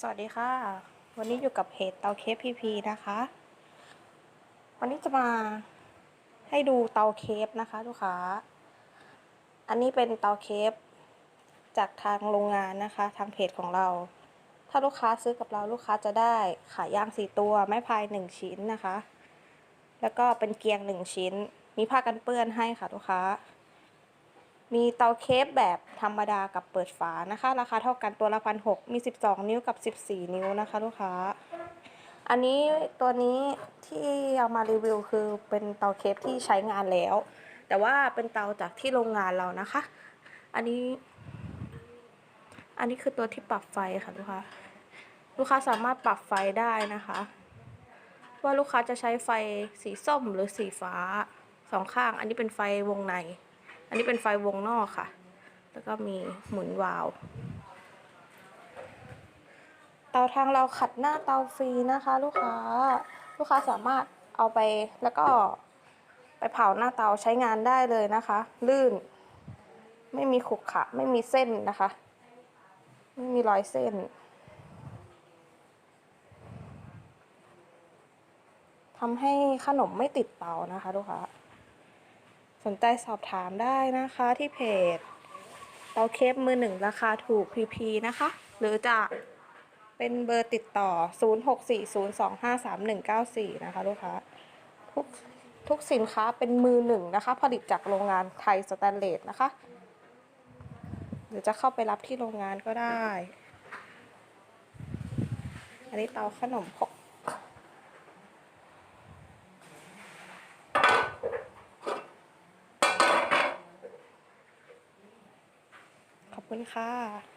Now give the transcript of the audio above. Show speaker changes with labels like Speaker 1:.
Speaker 1: สวัสดีค่ะ วันนี้อยู่กับเพจเตาเคฟพีพีนะคะ วันนี้จะมาให้ดูเตาเคฟนะคะลูกค้า อันนี้เป็นเตาเคฟจากทางโรงงานนะคะ ทางเพจของเรา ถ้าลูกค้าซื้อกับเราลูกค้าจะได้ขาย่างสี่ตัว ไม้พายหนึ่งชิ้นนะคะ แล้วก็เป็นเกียงหนึ่งชิ้น มีผ้ากันเปื้อนให้ค่ะลูกค้า มีเตาเคฟแบบธรรมดากับเปิดฝานะคะ ราคาเท่ากันตัวละพันหกมี 12 นิ้วกับ 14 นิ้วนะคะลูกค้า อันนี้ตัวนี้ที่เอามารีวิวคือเป็นเตาเคฟที่ใช้งานแล้ว แต่ว่าเป็นเตาจากที่โรงงานเรานะคะ อันนี้ อันนี้คือตัวที่ปรับไฟค่ะลูกค้า ลูกค้าสามารถปรับไฟได้นะคะ ว่าลูกค้าจะใช้ไฟสีส้มหรือสีฟ้าสองข้าง อันนี้เป็นไฟวงใน อันนี้เป็นไฟวงนอกค่ะ แล้วก็มีหมุนวาล์วเตาทางเราขัดหน้าเตาฟรีนะคะ ลูกค้า ลูกค้าสามารถเอาไปแล้วก็ไปเผาหน้าเตาใช้งานได้เลยนะคะ ลื่น ไม่มีขรุขะไม่มีเส้นนะคะ ไม่มีรอยเส้น ทำให้ขนมไม่ติดเตานะคะ ลูกค้า นใจสอบถามได้นะคะที่เพจเตาเคฟมือหนึ่งราคาถูก PP นะคะ หรือจะเป็นเบอร์ติดต่อ 0640253194 นะคะลูกค้าทุกทุกสินค้าเป็นมือหนึ่งนะคะ ผลิตจากโรงงานไทยสแตนเลสนะคะ หรือจะเข้าไปรับที่โรงงานก็ได้ อันนี้เตาขนมคก ขอบ คุณค่ะ